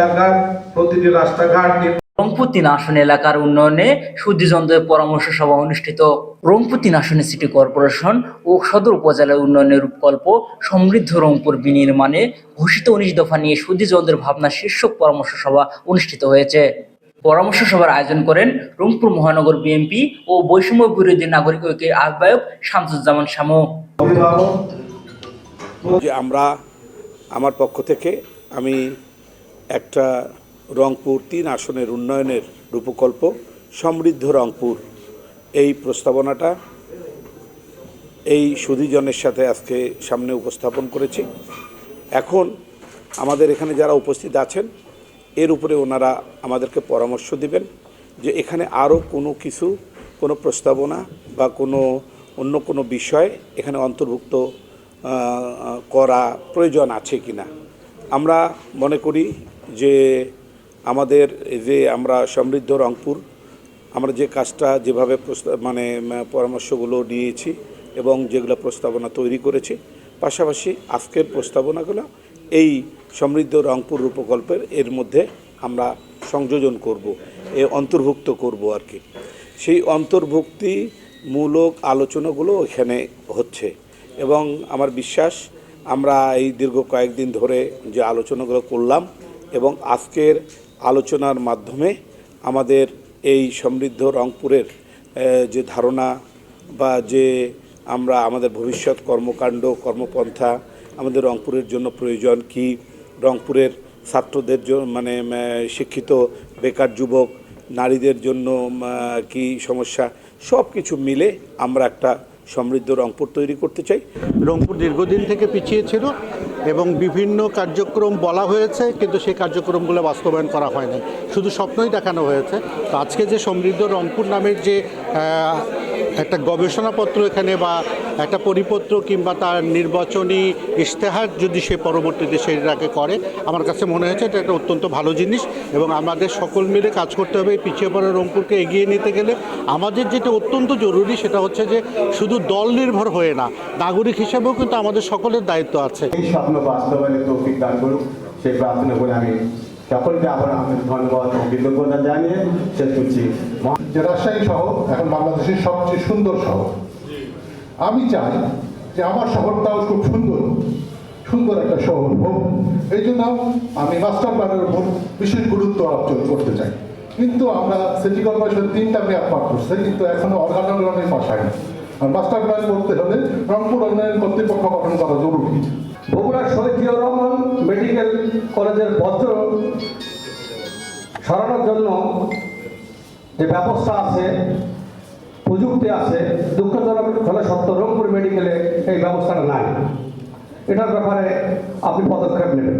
এলাকার প্রতিটি রাস্তাঘাট রংপুর তিন আসন এলাকার উন্নয়নে সুদীজনদের পরামর্শ সভা অনুষ্ঠিত। রংপুর তিন আসনে সিটি কর্পোরেশন ও সদর উপজেলার উন্নয়নের রূপকল্প সমৃদ্ধ রংপুর বিনির্মাণে ঘোষিত উনিশ দফা নিয়ে সুদীজনদের ভাবনা শীর্ষক পরামর্শ সভা অনুষ্ঠিত হয়েছে। পরামর্শ সভার আয়োজন করেন রংপুর মহানগর বিএনপি ও বৈষম্য বিরোধী নাগরিক ঐক্যের আহ্বায়ক শামসুজ্জামান শামু। আমরা আমার পক্ষ থেকে আমি একটা রংপুর তিন আসনের উন্নয়নের রূপকল্প, সমৃদ্ধ রংপুর। এই প্রস্তাবনাটা এই সুধীজনের সাথে আজকে সামনে উপস্থাপন করেছি। এখন আমাদের এখানে যারা উপস্থিত আছেন, এর উপরে ওনারা আমাদেরকে পরামর্শ দিবেন যে এখানে আরও কোনো কিছু, কোনো প্রস্তাবনা বা কোনো অন্য কোনো বিষয় এখানে অন্তর্ভুক্ত করা প্রয়োজন আছে কি না আমরা মনে করি যে আমাদের যে আমরা সমৃদ্ধ রংপুর, আমরা যে কাজটা যেভাবে মানে পরামর্শগুলো নিয়েছি এবং যেগুলো প্রস্তাবনা তৈরি করেছি, পাশাপাশি আজকের প্রস্তাবনাগুলো এই সমৃদ্ধ রংপুর রূপকল্পের এর মধ্যে আমরা সংযোজন করব, এ অন্তর্ভুক্ত করব আর কি। সেই অন্তর্ভুক্তিমূলক আলোচনাগুলো এখানে হচ্ছে এবং আমার বিশ্বাস আমরা এই দীর্ঘ কয়েকদিন ধরে যে আলোচনাগুলো করলাম এবং আজকের আলোচনার মাধ্যমে আমাদের এই সমৃদ্ধ রংপুরের যে ধারণা বা যে আমরা আমাদের ভবিষ্যৎ কর্মকাণ্ড, কর্মপন্থা, আমাদের রংপুরের জন্য প্রয়োজন কি, রংপুরের ছাত্রদের জন্য মানে শিক্ষিত বেকার যুবক, নারীদের জন্য কি সমস্যা সব কিছু মিলে আমরা একটা সমৃদ্ধ রংপুর তৈরি করতে চাই। রংপুর দীর্ঘদিন থেকে পিছিয়ে ছিল। এবং বিভিন্ন কার্যক্রম বলা হয়েছে, কিন্তু সেই কার্যক্রমগুলো বাস্তবায়ন করা হয়নি। শুধু স্বপ্নই দেখানো হয়েছে। তো আজকে যে সমৃদ্ধ রংপুর নামের যে একটা গবেষণাপত্র এখানে বা একটা পরিপত্র কিংবা তার নির্বাচনী ইশতেহার যদি সে পরবর্তীতে সেটাকে করে, আমার কাছে মনে হয়েছে এটা একটা অত্যন্ত ভালো জিনিস এবং আমাদের সকল মিলে কাজ করতে হবে পিছিয়ে পড়া রংপুরকে এগিয়ে নিতে গেলে। আমাদের যেটা অত্যন্ত জরুরি সেটা হচ্ছে যে শুধু দল নির্ভর হয়ে না, নাগরিক হিসেবেও কিন্তু আমাদের সকলের দায়িত্ব আছে। এই স্বপ্ন তৌফিক দান করুক, সেই প্রার্থনা করে আমি সকলকে আবার আমি ধন্যবাদ ও কৃতজ্ঞতা জানিয়ে শেষ করছি। যে রাজশাহী শহর এখন বাংলাদেশের সবচেয়ে সুন্দর শহর। আমি চাই যে আমার শহরটাও খুব সুন্দর সুন্দর একটা শহর হোক। এই জন্য আমি মাস্টার প্ল্যানের উপর বিশেষ গুরুত্ব আরোপ করতে চাই। কিন্তু আমরা সিটি কর্পোরেশন তিনটা মেয়াদ পার করছে কিন্তু এখনও অর্গানগ্রামের পাশায় আর মাস্টার প্ল্যান করতে হলে রংপুর উন্নয়ন কর্তৃপক্ষ গঠন করা জরুরি। বগুড়ার শহীদ জিয়াউর রহমান মেডিকেল কলেজের বজ্র সরানোর জন্য যে ব্যবস্থা আছে, প্রযুক্তি আছে, দুঃখজনক হলে সত্য, রংপুর মেডিকেলে এই ব্যবস্থাটা নাই। এটার ব্যাপারে আপনি পদক্ষেপ নেবেন।